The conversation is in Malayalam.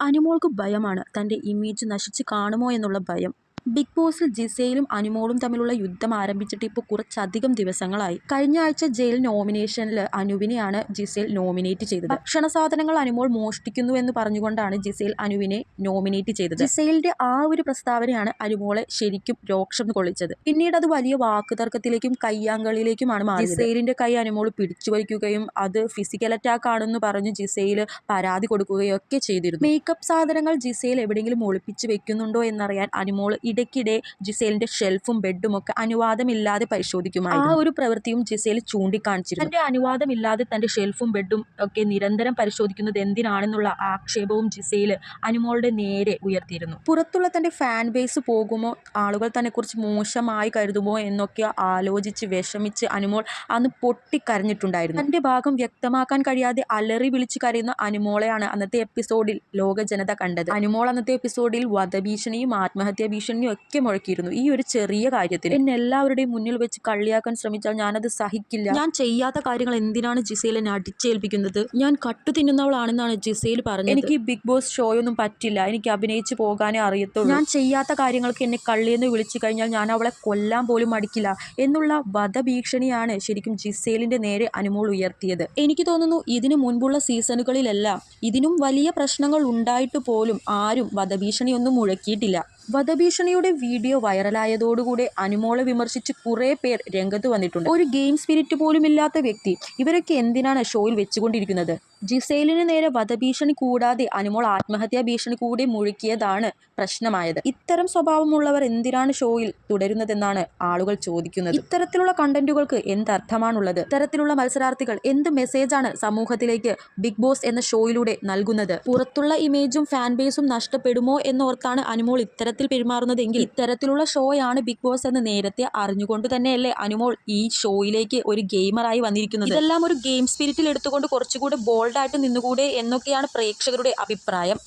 അനുമോൾക്ക് ഭയമാണ്. തന്റെ ഇമേജ് നശിച്ച് കാണുമോ എന്നുള്ള ഭയം. ബിഗ് ബോസിൽ ജിസയിലും അനുമോളും തമ്മിലുള്ള യുദ്ധം ആരംഭിച്ചിട്ട് ഇപ്പോൾ കുറച്ചധികം ദിവസങ്ങളായി. കഴിഞ്ഞ ആഴ്ച ജയിൽ നോമിനേഷനിൽ അനുവിനെയാണ് ജിസയിൽ നോമിനേറ്റ് ചെയ്തത്. ഭക്ഷണ സാധനങ്ങൾ അനുമോൾ മോഷ്ടിക്കുന്നു എന്ന് പറഞ്ഞുകൊണ്ടാണ് ജിസയിൽ അനുവിനെ നോമിനേറ്റ് ചെയ്തത്. ജിസയിലിന്റെ ആ ഒരു പ്രസ്താവനയാണ് അനുമോളെ ശരിക്കും രോക്ഷം കൊള്ളിച്ചത്. പിന്നീട് അത് വലിയ വാക്കുതർക്കത്തിലേക്കും കയ്യാങ്കളിയിലേക്കുമാണ് മാറിയത്. ജിസേലിന്റെ കൈ അനുമോൾ പിടിച്ചു വലിക്കുകയും അത് ഫിസിക്കൽ അറ്റാക്ക് ആണെന്ന് പറഞ്ഞ് ജിസയിൽ പരാതി കൊടുക്കുകയും ഒക്കെ ചെയ്തിരുന്നു. മേക്കപ്പ് സാധനങ്ങൾ ജിസയിൽ എവിടെയെങ്കിലും ഒളിപ്പിച്ചു വെക്കുന്നുണ്ടോ എന്നറിയാൻ അനുമോൾ ഇടയ്ക്കിടെ ജിസേലിന്റെ ഷെൽഫും ബെഡും ഒക്കെ അനുവാദമില്ലാതെ പരിശോധിക്കുമായിരുന്നു. ആ ഒരു പ്രവൃത്തിയും ജിസേൽ ചൂണ്ടിക്കാണിച്ചിരുന്നു. തന്റെ അനുവാദമില്ലാതെ തന്റെ ഷെൽഫും ബെഡും ഒക്കെ നിരന്തരം പരിശോധിക്കുന്നത് എന്തിനാണെന്നുള്ള ആക്ഷേപവും ജിസേൽ അനുമോളുടെ നേരെ ഉയർത്തിയിരുന്നു. പുറത്തുള്ള തന്റെ ഫാൻ ബേസ് പോകുമോ? ആളുകൾ തന്നെ കുറിച്ച് മോശമായി കരുതുമോ എന്നൊക്കെ ആലോചിച്ച് വിഷമിച്ച് അനുമോൾ അന്ന് പൊട്ടിക്കരഞ്ഞിട്ടുണ്ടായിരുന്നു. തന്റെ ഭാഗം വ്യക്തമാക്കാൻ കഴിയാതെ അലറി വിളിച്ചു കരയുന്ന അനുമോളെയാണ് അന്നത്തെ എപ്പിസോഡിൽ ലോക ജനത കണ്ടത്. അനുമോൾ അന്നത്തെ എപ്പിസോഡിൽ വധഭീഷണിയും ആത്മഹത്യാ ഭീഷണിയും ഒക്കെ മുഴക്കിയിരുന്നു. ഈ ഒരു ചെറിയ കാര്യത്തിൽ എന്നെ എല്ലാവരുടെയും മുന്നിൽ വെച്ച് കള്ളിയാക്കാൻ ശ്രമിച്ചാൽ ഞാനത് സഹിക്കില്ല. ഞാൻ ചെയ്യാത്ത കാര്യങ്ങൾ എന്തിനാണ് ജിസയിൽ എന്നെ അടിച്ചേൽപ്പിക്കുന്നത്? ഞാൻ കട്ടു തിന്നുന്നവളാണെന്നാണ് ജിസയിൽ പറഞ്ഞത്. എനിക്ക് ഈ ബിഗ് ബോസ് ഷോയൊന്നും പറ്റില്ല. എനിക്ക് അഭിനയിച്ച് പോകാനേ അറിയത്തുള്ളൂ. ഞാൻ ചെയ്യാത്ത കാര്യങ്ങൾക്ക് എന്നെ കള്ളിയെന്ന് വിളിച്ചു കഴിഞ്ഞാൽ ഞാൻ അവളെ കൊല്ലാൻ പോലും മടിക്കില്ല എന്നുള്ള വധഭീഷണിയാണ് ശരിക്കും ജിസേലിന്റെ നേരെ അനുമോൾ ഉയർത്തിയത്. എനിക്ക് തോന്നുന്നു ഇതിനു മുൻപുള്ള സീസണുകളിലെല്ലാം ഇതിനും വലിയ പ്രശ്നങ്ങൾ ഉണ്ടായിട്ട് പോലും ആരും വധഭീഷണിയൊന്നും മുഴക്കിയിട്ടില്ല. വധഭീഷണിയുടെ വീഡിയോ വൈറലായതോടുകൂടി അനുമോളെ വിമർശിച്ച് കുറേ പേർ രംഗത്ത് വന്നിട്ടുണ്ട്. ഒരു ഗെയിം സ്പിരിറ്റ് പോലും ഇല്ലാത്ത വ്യക്തി. ഇവരൊക്കെ എന്തിനാണ് ഷോയിൽ വെച്ചുകൊണ്ടിരിക്കുന്നത്? ജിസേലിന് നേരെ വധഭീഷണി കൂടാതെ അനുമോൾ ആത്മഹത്യാ ഭീഷണി കൂടി മുഴുക്കിയതാണ് പ്രശ്നമായത്. ഇത്തരം സ്വഭാവമുള്ളവർ എന്തിനാണ് ഷോയിൽ തുടരുന്നതെന്നാണ് ആളുകൾ ചോദിക്കുന്നത്. ഇത്തരത്തിലുള്ള കണ്ടന്റുകൾക്ക് എന്തർത്ഥമാണുള്ളത്? ഇത്തരത്തിലുള്ള മത്സരാർത്ഥികൾ എന്ത് മെസ്സേജാണ് സമൂഹത്തിലേക്ക് ബിഗ് ബോസ് എന്ന ഷോയിലൂടെ നൽകുന്നത്? പുറത്തുള്ള ഇമേജും ഫാൻ ബേസും നഷ്ടപ്പെടുമോ എന്നോർത്താണ് അനുമോൾ ഇത്തരത്തിൽ പെരുമാറുന്നതെങ്കിൽ ഇത്തരത്തിലുള്ള ഷോയാണ് ബിഗ് ബോസ് എന്ന് നേരത്തെ അറിഞ്ഞുകൊണ്ട് തന്നെയല്ലേ അനുമോൾ ഈ ഷോയിലേക്ക് ഒരു ഗെയിമറായി വന്നിരിക്കുന്നത്? ഇതെല്ലാം ഒരു ഗെയിം സ്പിരിറ്റിൽ എടുത്തുകൊണ്ട് കുറച്ചുകൂടെ ബോൾഡായിട്ട് നിന്നുകൂടെ എന്നൊക്കെയാണ് പ്രേക്ഷകരുടെ അഭിപ്രായം.